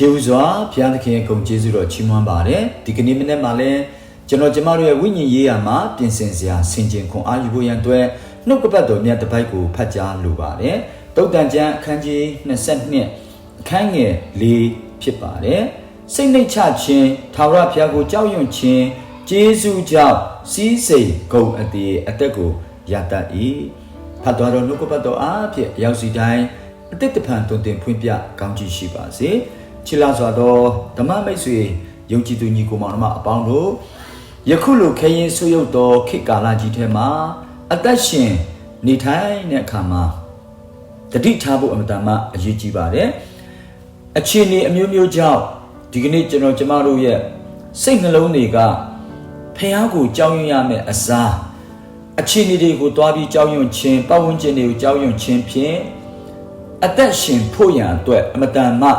ယေရှုစွာဘုရားသခင်ရဲ့ဂုဏ်ကျေးဇူးတော်ချီးမွမ်းပါတယ်ဒီကနေ့မနေ့မှလည်းကျွန်တော်ကျမတို့ရဲ့ဝိညာဉ်ရေးရာမှာပြင်ဆင်စရာဆင်ခြင်ခွန်အားယူဖို့ရန်အတွက်နှုတ်ကပတ်တော်မြတ်တစ်ပိုက်ကိုဖတ်ကြားလိုပါတယ်တုတ်တန်ကျမ်းအခန်းကြီး22အခန်းငယ်၄ဖြစ်ပါတယ်စိတ်နှိတ်ချခြင်းထာဝရဘုရားကိုကြောက်ရွံ့ခြင်းကျေးဇူးကြောင့်စီးစိမ်ဂုဏ်အတည်အသက်ကိုရတတ်၏ဖတ်တော်နှုတ်ကပတ်တော်အားဖြင့်အရောက်စီတိုင်းအတိတ်တဖန်တုန်တင်ဖွင့်ပြကောင်းချီးရှိပါစေ ချီလာစွာသောဓမ္မမိတ်ဆွေယုံကြည်သူညီကိုမောင်နှမအပေါင်းတို့ယခုလိုခရင်ဆွရုပ်သောခေတ်ကာလကြီးထဲမှာအသက်ရှင်နေထိုင်တဲ့အခါမှာတတိထားဖို့အမတန်မှအရေးကြီးပါတယ်အခြေအနေအမျိုးမျိုးကြောင့်ဒီကနေ့ကျွန်တော်ကျမတို့ရဲ့စိတ်နှလုံးတွေကဖះကိုကြောက်ရွံ့ရမယ်အစားအခြေအနေတွေကိုတွားပြီးကြောက်ရွံ့ခြင်းပတ်ဝန်းကျင်တွေကိုကြောက်ရွံ့ခြင်းဖြင့်အသက်ရှင်ဖို့ရန်အတွက်အမတန်မှ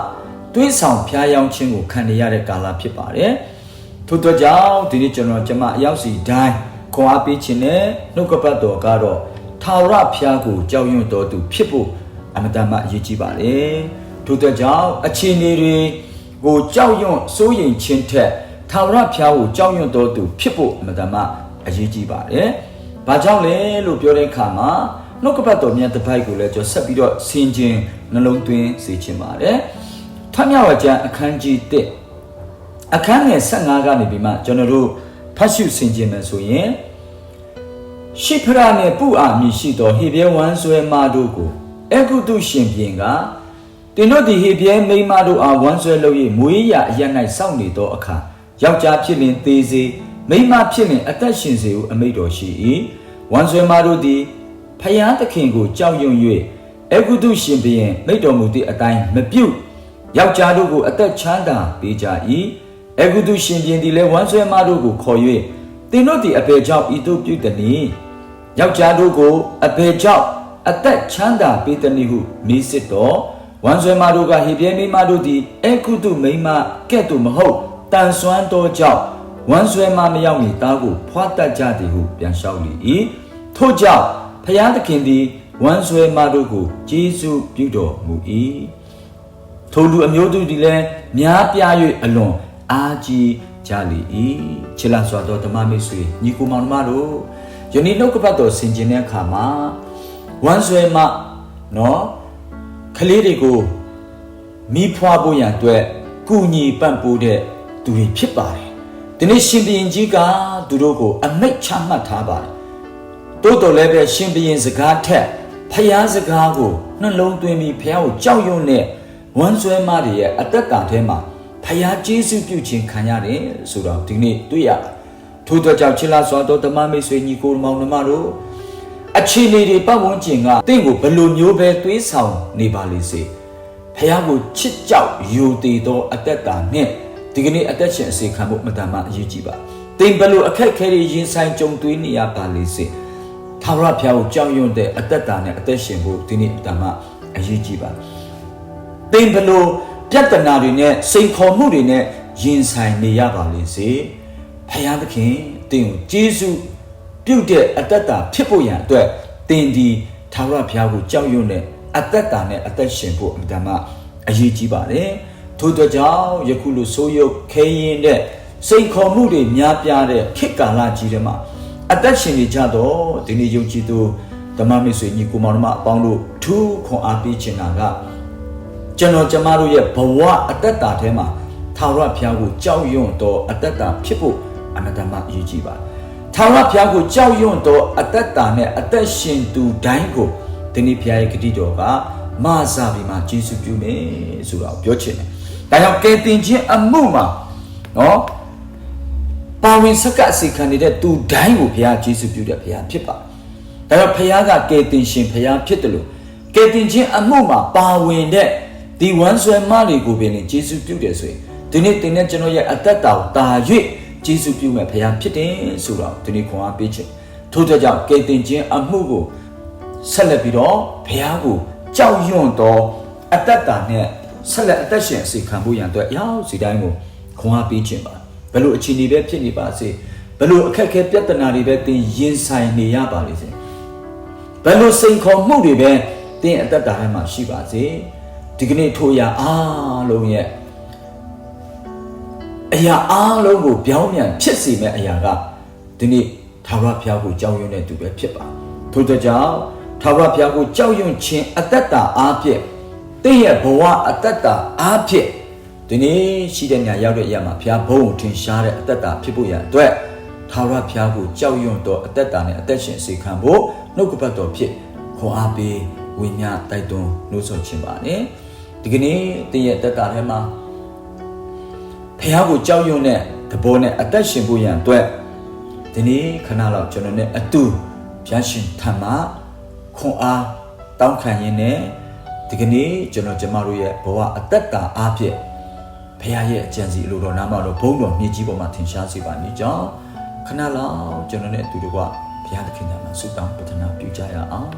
တွေးဆောင်ဖျားယောင်းခြင်းကိုခံရတဲ့ကာလဖြစ်ပါတယ်။ထို့အတွက်ကြောင့်ဒီနေ့ကျွန်တော်ကျမအရောက်စီတိုင်းခွန်အားပေးခြင်းနဲ့နှုတ်ကပတ်တော်ကတော့ထာဝရဖျားကိုကြောက်ရွံ့တော်သူဖြစ်ဖို့အမတန်မှအရေးကြီးပါတယ်။ထို့အတွက်ကြောင့်အခြေအနေတွေကိုကြောက်ရွံ့စိုးရိမ်ခြင်းထက်ထာဝရဖျားကိုကြောက်ရွံ့တော်သူဖြစ်ဖို့အမတန်မှအရေးကြီးပါတယ်။ဘာကြောင့်လဲလို့ပြောတဲ့အခါမှာနှုတ်ကပတ်တော်မြတ်တစ်ပိုက်ကိုလည်းကျွန်တော်ဆက်ပြီးတော့ဆင်ခြင်နှလုံးသွင်းစေချင်ပါတယ်။ ထမြောက်ဝကျမ်းအခန်းကြီး1အခန်းငယ်15ကနေပြီးမှကျွန်တော်တို့ဖတ်ရှုဆင်ခြင်မယ်ဆိုရင်ရှိဖရာနှင့်ပုအာမြည်ရှိသောဟေဘဲဝမ်းဆွဲမတို့ကိုအဂုတုရှင်ပြင်ကတင်တို့သည်ဟေဘဲမိန်းမတို့အားဝမ်းဆွဲလို့၍မွေးရအရ၌စောင့်နေသောအခါယောက်ျားဖြစ်လင်သေးစေမိန်းမဖြစ်လင်အသက်ရှင်စေဟုအမိန့်တော်ရှိ၏ဝမ်းဆွဲမတို့သည်ဖယားသခင်ကိုကြောက်ရွံ့၍အဂုတုရှင်ပြင်မိန့်တော်မူသည့်အတိုင်းမပြုတ် ယောက်ျားတို့ကိုအသက်ချမ်းသာပေးကြ၏အဂုတုရှင်ပြင်သည်လည်းဝမ်းဆွဲမတို့ကိုခေါ်၍တင်တို့သည်အပေကြောင့်ဤသို့ပြုသည်နီယောက်ျားတို့ကိုအပေကြောင့်အသက်ချမ်းသာပေးသည်နီဟုမိစစ်တော်ဝမ်းဆွဲမတို့ကဟေပြဲမိမတို့သည်အဂုတုမိမကဲ့သို့မဟုတ်တန်ဆွမ်းသောကြောင့်ဝမ်းဆွဲမမရောက်မီသားကိုဖွာတတ်ကြသည်ဟုပြန်လျှောက်လေ၏ထို့ကြောင့်ဖျားသခင်သည်ဝမ်းဆွဲမတို့ကိုကျေးဇူးပြုတော်မူ၏ ထိုလူအမျိုးသူသည်လည်းများပြား၍အလွန်အားကြီးကြလေ၏ခြေလစွာသောဓမ္မမိတ်ဆွေညီကိုမောင်နှမတို့ယနေ့နှုတ်ကပတ်တော်ဆင်ခြင်တဲ့အခါမှာဝမ်းဆွဲမနော်ကလေးတွေကိုမိဖွားဖို့ရန်အတွက်ကုညီပံ့ပိုးတဲ့သူတွေဖြစ်ပါတယ်ဒီနေ့ရှင်ဘုရင်ကြီးကသူတို့ကို အမိတ်ချမှတ်ထားပါတယ်တိုးတော်လည်းပဲရှင်ဘုရင်စကားထက်ဖျားစကားကိုနှလုံးသွင်းပြီးဖျားကိုကြောက်ရွံ့တဲ့ ဝမ်းဆွဲမတွေရဲ့အသက်တာထဲမှာဖျားကျေးဇူးပြုခြင်းခံရတယ်ဆိုတော့ဒီနေ့တွေ့ရထို့အတွက်ကြောင့်ချစ်လာစွာသောဓမ္မမိတ်ဆွေညီကိုမောင်နှမတို့အခြေအနေတွေပတ်ဝန်းကျင်ကတင့်ကိုဘယ်လိုမျိုးပဲတွေးဆောင်နေပါလိမ့်စေဖျားကိုချစ်ကြောက်ယူတည်သောအသက်တာနဲ့ဒီကနေ့အသက်ရှင်အစေခံဖို့မတန်မှအရေးကြီးပါတင်ဘယ်လိုအခက်ခဲတွေရင်ဆိုင်ကြုံတွေ့နေရပါလိမ့်စေထာဝရဘုရားကိုကြောက်ရွံ့တဲ့အသက်တာနဲ့အသက်ရှင်ဖို့ဒီနေ့တန်မှအရေးကြီးပါ သင်ဘလို့ပြဿနာတွေနဲ့စိန်ခေါ်မှုတွေနဲ့ရင်ဆိုင်နေရပါလိမ့်စေဖယားသခင်သင်ကိုကျေးဇူးပြုတဲ့အသက်တာဖြစ်ဖို့ရန်အတွက်သင်ဒီထာဝရဘုရားကိုကြောက်ရွံ့တဲ့အသက်တာနဲ့အသက်ရှင်ဖို့အမှန်တမ်းအရေးကြီးပါတယ်ထို့အတွက်ကြောင့်ယခုလိုဆိုးရုပ်ခဲရင်တဲ့စိန်ခေါ်မှုတွေများပြားတဲ့ခေတ်ကာလကြီးထဲမှာအသက်ရှင်နေကြတော့ဒီနေ့ယုံကြည်သူဓမ္မမိတ်ဆွေညီကိုမောင်နှမအပေါင်းတို့ထူးခွန်အားပေးချင်တာက ကျွန်တော်ကျမတို့ရဲ့ဘဝအသက်တာထဲမှာထာဝရဘုရားကိုကြောက်ရွံ့သောအသက်တာဖြစ်ဖို့အမှန်တမ်းအရေးကြီးပါထာဝရဘုရားကိုကြောက်ရွံ့သောအသက်တာနဲ့အသက်ရှင်သူတိုင်းကိုဒီနေ့ဘုရားရဲ့ဂတိတော်ကမဆာပြီးမှယေရှုပြုမယ်ဆိုတာကိုပြောချင်တယ်။ဒါကြောင့်ကယ်တင်ခြင်းအမှုမှာနော်ပါဝင်စက္ကအစီခံနေတဲ့သူတိုင်းကိုဘုရားယေရှုပြုတဲ့ဘုရားဖြစ်ပါတယ်။ဒါကြောင့်ဘုရားကကယ်တင်ရှင်ဘုရားဖြစ်တယ်လို့ကယ်တင်ခြင်းအမှုမှာပါဝင်တဲ့ ဒီဝမ်းဆွဲမတွေကိုပင်ယေရှုပြုတယ်ဆိုရင်ဒီနေ့တင်တဲ့ကျွန်တော်ရဲ့အသက်တာကိုတာ၍ယေရှုပြုမဲ့ဘုရားဖြစ်တယ်ဆိုတော့ဒီနေ့ခွန်အားပေးခြင်းထို့ကြောင့်ကယ်တင်ခြင်းအမှုကိုဆက်လက်ပြီးတော့ဘုရားကိုကြောက်ရွံ့သောအသက်တာနဲ့ဆက်လက်အသက်ရှင်အစီခံဖို့ရန်အတွက်ရောက်စီတိုင်းကိုခွန်အားပေးခြင်းပါဘယ်လိုအခြေအနေပဲဖြစ်နေပါစေဘယ်လိုအခက်အခဲပြဿနာတွေပဲသင်ရင်ဆိုင်နေရပါလိမ့်စေဘယ်လိုစိန်ခေါ်မှုတွေပဲသင်အသက်တာထဲမှာရှိပါစေ ဒီကနေ့ထိုရာအားလုံးရဲ့ရာအားလုံးကိုပြောင်းပြန်ဖြစ်စေမဲ့အရာကဒီနေ့ထာဝရဘုရားကိုကြောက်ရွံ့တဲ့သူပဲဖြစ်ပါထို့တဲ့ကြောင့်ထာဝရဘုရားကိုကြောက်ရွံ့ခြင်းအသက်တာအားဖြင့်တင့်ရဲ့ဘဝအသက်တာအားဖြင့်ဒီနေ့ရှိတဲ့ညရောက်တဲ့အရာမှာဘုရားဘုန်းကိုထင်ရှားတဲ့အသက်တာဖြစ်ဖို့ရန်အတွက်ထာဝရဘုရားကိုကြောက်ရွံ့တော့အသက်တာနဲ့အသက်ရှင်စေခံဖို့နှုတ်ကပတ်တော်ဖြစ်ခွန်အားပေးဝိညာဉ်တိုက်တွန်းလို့ဆိုခြင်းပါနဲ့ ဒီကနေ့တင့်ရဲ့အသက်တာထဲမှာဖះကိုကြောက်ရွံ့တဲ့သဘောနဲ့အသက်ရှင်ဖို့ရန်အတွက်ဒီနေ့ခဏလောက်ကျွန်တော်နဲ့အတူဘုရားရှင်ထံမှာခွန်အားတောင်းခံရင်းနဲ့ဒီကနေ့ကျွန်တော်ကျမတို့ရဲ့ဘဝအသက်တာအားဖြင့်ဖះရဲ့အကြံစီအလိုတော်နာမတော်ဘုန်းတော်မြင့်ကြီးပေါ်မှာထင်ရှားစေပါနေကြောင်းခဏလောက်ကျွန်တော်နဲ့အတူတကွဘုရားသခင်ထံမှာဆုတောင်းပတနာပြုကြရအောင်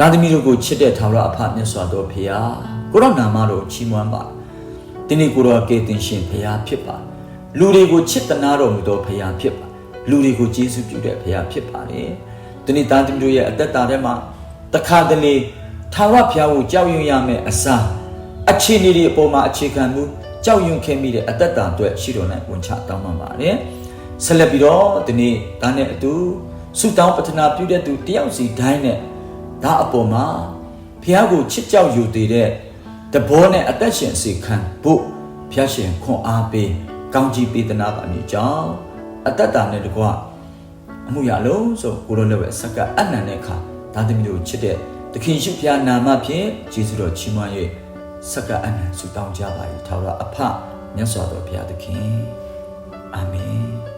ဒါသမီးတို့ကိုချစ်တဲ့ထာဝရအဖမြတ်စွာဘုရားကိုရောနာမတော်ချီးမွမ်းပါတင်းဒီကိုယ်တော်ကယ်တင်ရှင်ဖရာဖြစ်ပါလူတွေကိုချစ်တနာတော်မူသောဖရာဖြစ်ပါလူတွေကိုကျေးဇူးပြုတဲ့ဖရာဖြစ်ပါတယ်ဒီနေ့သားသမီးတို့ရဲ့အသက်တာထဲမှာတခါတလေထာဝရဘုရားကိုကြောက်ရွံ့ရမယ်အစားအခြေအနေတွေအပေါ်မှာအခြေခံမှုကြောက်ရွံ့ခဲ့မိတဲ့အသက်တာအတွက်ရှိတော်၌ဝန်ချတောင်းပန်ပါတယ်ဆက်လက်ပြီးတော့ဒီနေ့ဒါနဲ့အတူဆုတောင်းပတနာပြုတဲ့သူတယောက်စီတိုင်းနဲ့ ဒါအပေါ်မှာဘုရားကိုချစ်ကြောက်ယူတည်တဲ့တဘောနဲ့အသက်ရှင်စေခံဖို့ဖျားရှင်ခွန်အားပေးကောင်းကြီးပေးသနာပါနေကြောင်းအသက်တာနဲ့တကွအမှုရလုံးဆိုကိုရောလည်းပဲစက္ကအနန္တနဲ့ခါဒါသမီးတို့ချစ်တဲ့သခင်ရှိဖျားနာမဖြင့်ယေရှုတော်ချီးမွမ်း၍စက္ကအနန္တဆုတောင်းကြပါ၏ထာဝရအဖမြတ်စွာဘုရားသခင်အာမင်